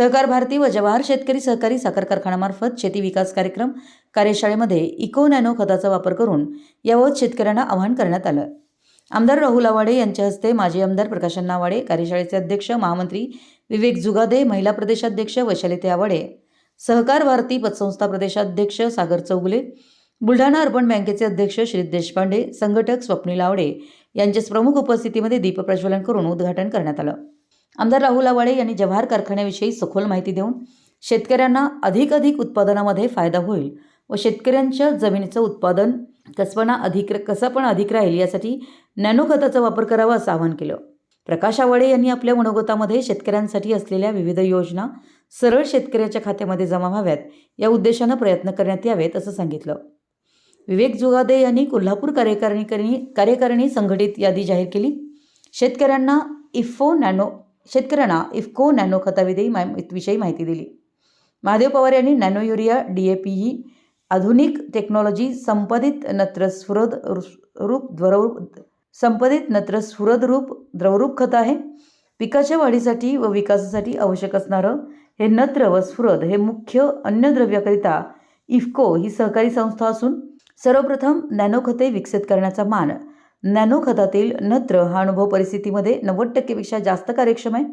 सहकार भारती व जवाहर शेतकरी सहकारी साखर कारखान्यामार्फत शेती विकास कार्यक्रम कार्यशाळेमध्ये इको नॅनो खताचा वापर करून याबाबत शेतकऱ्यांना आवाहन करण्यात आलं. आमदार राहुल आवाडे यांच्या हस्ते माजी आमदार प्रकाश आवाडे कार्यशाळेचे अध्यक्ष महामंत्री विवेक जुगादे महिला प्रदेशाध्यक्ष वैशालिते आवाडे सहकार भारती पतसंस्था प्रदेशाध्यक्ष सागर चौगुले बुलढाणा अर्बन बँकेचे अध्यक्ष श्री देशपांडे संघटक स्वप्नील आवडे यांच्या प्रमुख उपस्थितीमध्ये दीपप्रज्वलन करून उद्घाटन करण्यात आलं. आमदार राहुल आवाडे यांनी जव्हार कारखान्याविषयी सखोल माहिती देऊन शेतकऱ्यांना अधिक अधिक उत्पादनामध्ये फायदा होईल व शेतकऱ्यांच्या जमिनीचं उत्पादन कसपणा अधिक कसं पण अधिक राहील यासाठी नॅनो खताचा वापर करावा असं आवाहन केलं. प्रकाश आवाडे यांनी आपल्या मनोगतामध्ये शेतकऱ्यांसाठी असलेल्या विविध योजना सरळ शेतकऱ्याच्या खात्यामध्ये जमा व्हाव्यात या उद्देशानं प्रयत्न करण्यात यावेत असं सांगितलं. विवेक जुगादे यांनी कोल्हापूर कार्यकारिणी कार्यकारिणी संघटित यादी जाहीर केली. शेतकऱ्यांना इफो नॅनो शेतकऱ्यांना इफको नॅनो खताविषयी मा विषयी माहिती दिली. महादेव पवार यांनी nano urea D A P ही आधुनिक टेक्नॉलॉजी संपादित नत्रस्फुरद रूप द्रवरूप संपादित नत्रस्फुरद रूप द्रवरूप खत आहे. पिकाच्या वाढीसाठी व विकासासाठी आवश्यक असणारं हे नत्र व स्फुरद हे मुख्य अन्नद्रव्याकरिता इफको ही सहकारी संस्था असून सर्वप्रथम नॅनो खते विकसित करण्याचा मान नॅनो खतातील नत्र हा अनुभव परिस्थितीमध्ये नव्वद टक्केपेक्षा जास्त कार्यक्षम आहे.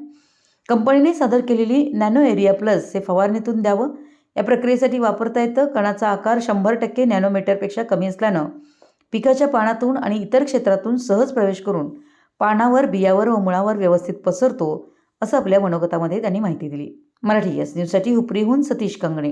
कंपनीने सादर केलेली नॅनो एरिया प्लस हे फवारणीतून द्यावं. या प्रक्रियेसाठी वापरता येतं. कणाचा आकार शंभर टक्के नॅनोमीटरपेक्षा कमी असल्यानं पिकाच्या पानातून आणि इतर क्षेत्रातून सहज प्रवेश करून पानावर बियावर व मुळावर व्यवस्थित पसरतो असं आपल्या मनोगतामध्ये त्यांनी माहिती दिली. मराठी एस न्यूजसाठी हुपरीहून सतीश कंगणे.